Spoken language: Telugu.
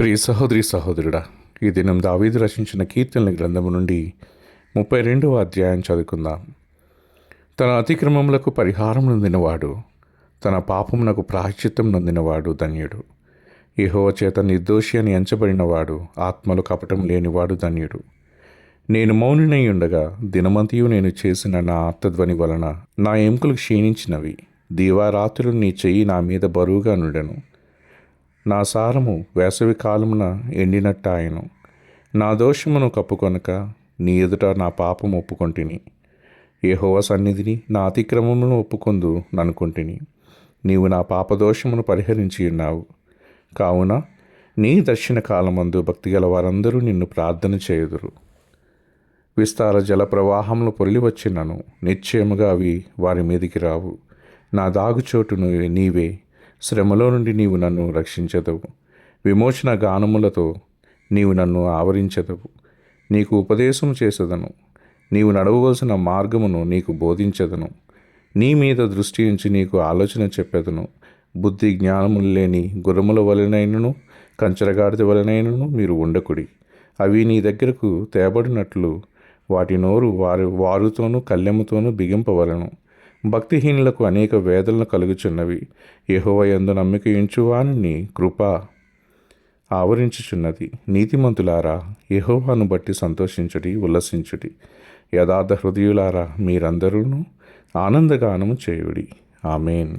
ప్రియ సహోదరి సహోదరుడా ఈ దినం దావీదు రచించిన కీర్తనల గ్రంథము నుండి ముప్పై రెండవ అధ్యాయం చదువుకుందాం. తన అతిక్రమములకు పరిహారం నొందినవాడు తన పాపమునకు ప్రాశ్చిత్తం నొందినవాడు ధన్యుడు. యెహోవా చేత నిర్దోషి అని ఎంచబడినవాడు ఆత్మలు కపటం లేనివాడు ధన్యుడు. నేను మౌనినై ఉండగా దినమంతయు నేను చేసిన నా ఆర్తధ్వని వలన నా ఎముకలు క్షీణించినవి. దీవారాత్రులు నీ చెయ్యి నా మీద బరువుగా నుండెను. నా సారము వేసవి కాలమున ఎండినట్టాయను. నా దోషమును కప్పుకొనక నీ ఎదుట నా పాపం ఒప్పుకొంటిని. ఏహోవ సన్నిధిని నా అతిక్రమమును ఒప్పుకొందు ననుకుంటుని. నీవు నా పాపదోషమును పరిహరించి ఉన్నావు. కావున నీ దర్శన కాలమందు భక్తిగల వారందరూ నిన్ను ప్రార్థన చేయుదురు. విస్తార జల ప్రవాహంలో పొరలి వచ్చినను. నిశ్చయముగా అవి వారి మీదికి రావు. నా దాగుచోటును నీవే శ్రమలో నుండి నీవు నన్ను రక్షించదవు. విమోచన గానములతో నీవు నన్ను ఆవరించదవు. నీకు ఉపదేశము చేసేదను. నీవు నడవవలసిన మార్గమును నీకు బోధించదను. నీ మీద దృష్టి ఉంచి నీకు ఆలోచన చెప్పేదను. బుద్ధి జ్ఞానములు లేని గుర్రముల వలనైనను కంచరగాడిద వలనైనను మీరు ఉండకుడి. అవి నీ దగ్గరకు తేబడినట్లు వాటి నోరు వారి వారుతోనూ కళ్ళెముతోనూ బిగింపవలను. భక్తిహీనులకు అనేక వేదనలు కలుగుచున్నవి. యహోవయందు నమ్మిక ఉంచువాని కృప ఆవరించుచున్నది. నీతిమంతులారా యహోవాను బట్టి సంతోషించుడి ఉల్లసించుడి. యథార్థ హృదయులారా మీరందరూ ఆనందగానము చేయుడి. ఆమెన్.